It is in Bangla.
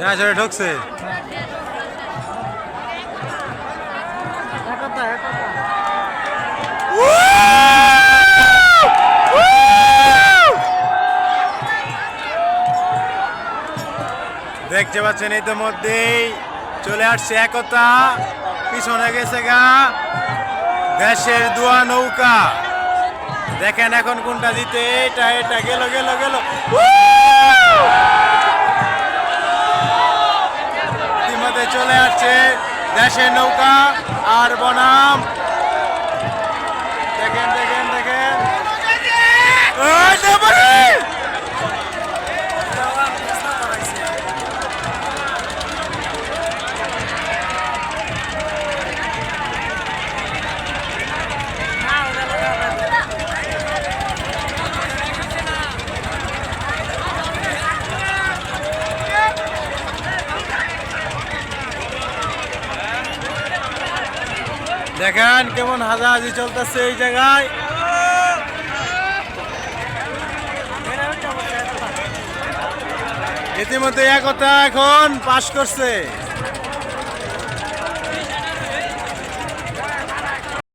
সিংহাসনে ঢুকছে। একতা একতা দেখতে পাচ্ছেন ইতিমধ্যেই চলে আসছে একতা, পিছনে গেছে গা। দেশের দোয়া নৌকা। দেখেন এখন কোনটা জিতে, এটা এটা, গেল গেল গেল। চলে আসছে দেশের নৌকা আর বনাম দেখেন দেখেন দেখেন ওই দেবরে! দেখেন কেমন হাজাহাজি চলতেছে এই জায়গায়। ইতিমধ্যে একতা এখন পাশ করছে।